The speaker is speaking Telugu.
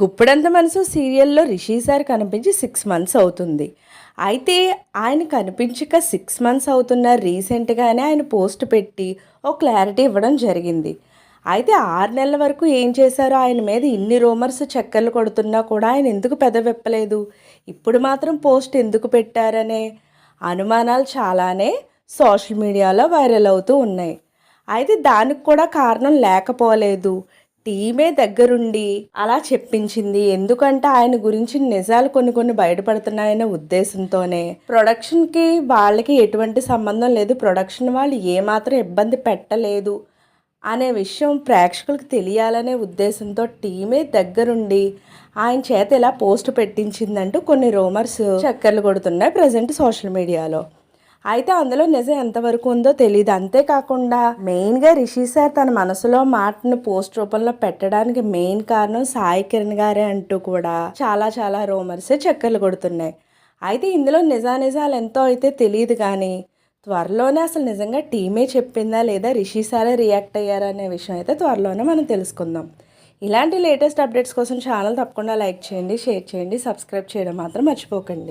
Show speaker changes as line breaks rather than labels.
గుప్పుడంత మనసు సీరియల్లో రిషి సార్ కనిపించి సిక్స్ మంత్స్ అవుతుంది. అయితే ఆయన కనిపించక సిక్స్ మంత్స్ అవుతున్న రీసెంట్గానే ఆయన పోస్ట్ పెట్టి ఓ క్లారిటీ ఇవ్వడం జరిగింది. అయితే ఆరు నెలల వరకు ఏం చేశారో ఆయన మీద ఇన్ని రూమర్స్ చక్కర్లు కొడుతున్నా కూడా ఆయన ఎందుకు పెదవిప్పలేదు? ఇప్పుడు మాత్రం పోస్ట్ ఎందుకు పెట్టారనే అనుమానాలు చాలానే సోషల్ మీడియాలో వైరల్ అవుతూ ఉన్నాయి. అయితే దానికి కూడా కారణం లేకపోలేదు. టీమే దగ్గరుండి అలా చెప్పించింది. ఎందుకంటే ఆయన గురించి నిజాలు కొన్ని కొన్ని బయటపడుతున్నాయనే ఉద్దేశంతోనే. ప్రొడక్షన్కి వాళ్ళకి ఎటువంటి సంబంధం లేదు. ప్రొడక్షన్ వాళ్ళు ఏమాత్రం ఇబ్బంది పెట్టలేదు అనే విషయం ప్రేక్షకులకు తెలియాలనే ఉద్దేశంతో టీమే దగ్గరుండి ఆయన చేత ఇలా పోస్ట్ పెట్టించిందంటూ కొన్ని రూమర్స్ చక్కర్లు కొడుతున్నాయి ప్రజెంట్ సోషల్ మీడియాలో. అయితే అందులో నిజం ఎంతవరకు ఉందో తెలియదు అంతేకాకుండా మెయిన్గా రిషి సార్ తన మనసులో మాటను పోస్ట్ రూపంలో పెట్టడానికి మెయిన్ కారణం సాయి కిరణ్ గారే అంటూ కూడా చాలా చాలా రూమర్సే చక్కర్లు కొడుతున్నాయి. అయితే ఇందులో నిజానిజాలు ఎంతో అయితే తెలియదు కానీ త్వరలోనే అసలు నిజంగా టీమే చెప్పిందా లేదా రిషి సారే రియాక్ట్ అయ్యారా అనే విషయం అయితే త్వరలోనే మనం తెలుసుకుందాం. ఇలాంటి లేటెస్ట్ అప్డేట్స్ కోసం ఛానల్ తప్పకుండా లైక్ చేయండి షేర్ చేయండి సబ్స్క్రైబ్ చేయడం మాత్రం మర్చిపోకండి.